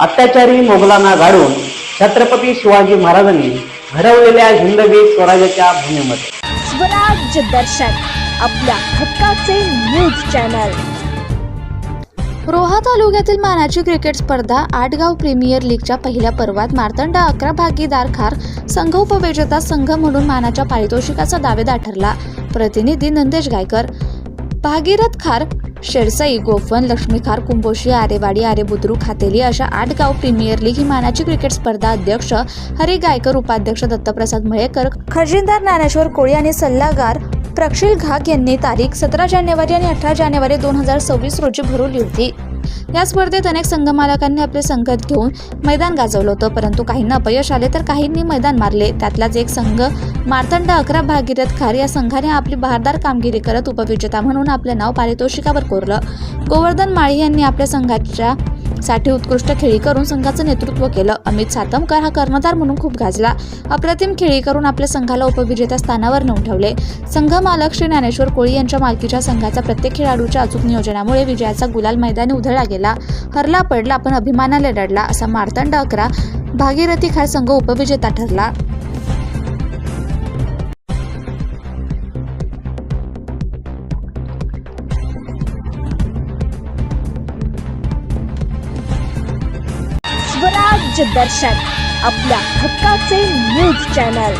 अत्याचारी मोगलांना गाडून छत्रपती शिवाजी महाराजांनी घडवलेल्या हिंदवी स्वराज्याच्या भूमीमध्ये. स्वराज्य दर्शन आपल्या हक्काचे न्यूज चॅनल. रोहा तालुक्यातील मानाची क्रिकेट स्पर्धा आटगाव प्रीमियर लीगच्या पहिल्या पर्वात मार्तंड अकरा भागीदार खार संघ उपविजेता संघ म्हणून मानाच्या पारितोषिकाचा दावेदार ठरला. प्रतिनिधी नंदेश गायकर. भागीरथ खार शेरसई गोफन लक्ष्मी खार कुंभोशी आरेवाडी आरे बुद्रुक खातेली अशा आठ गाव प्रीमियर लीग ही मानाची क्रिकेट स्पर्धा अध्यक्ष हरी गायकर उपाध्यक्ष दत्तप्रसाद मयेकर खजिनदार ज्ञानेश्वर कोळी आणि सल्लागार प्रक्षिल घाग यांनी तारीख सतरा जानेवारी आणि अठरा जानेवारी दोन हजार सव्वीस रोजी भरवली होती या स्पर्धेत अनेक संघ मालकांनी आपले संघात घेऊन मैदान गाजवलं होतं परंतु काहींना अपयश आले तर काहींनी मैदान मारले. त्यातलाच एक संघ मार्तंड अकरा भागीरथ खार या संघाने आपली बहारदार कामगिरी करत उपविजेता म्हणून आपले नाव पारितोषिकावर कोरलं. गोवर्धन माळी यांनी आपल्या संघाच्या साठी उत्कृष्ट खेळी करून संघाचं नेतृत्व केलं. अमित सातमकर हा कर्णधार म्हणून खूप गाजला. अप्रतिम खेळी करून आपल्या संघाला उपविजेत्या स्थानावर नेऊन ठेवले. संघ मालक श्री ज्ञानेश्वर कोळी यांच्या मालकीच्या संघाचा प्रत्येक खेळाडूच्या अचूक नियोजनामुळे विजयाचा गुलाल मैदानी उधळला गेला. हरला पडला पण अभिमानाने लढला असा मार्तंड अकरा भागीरथी खार संघ उपविजेता ठरला. स्वराज्य दर्शन आपल्या हक्काचे न्यूज चॅनल.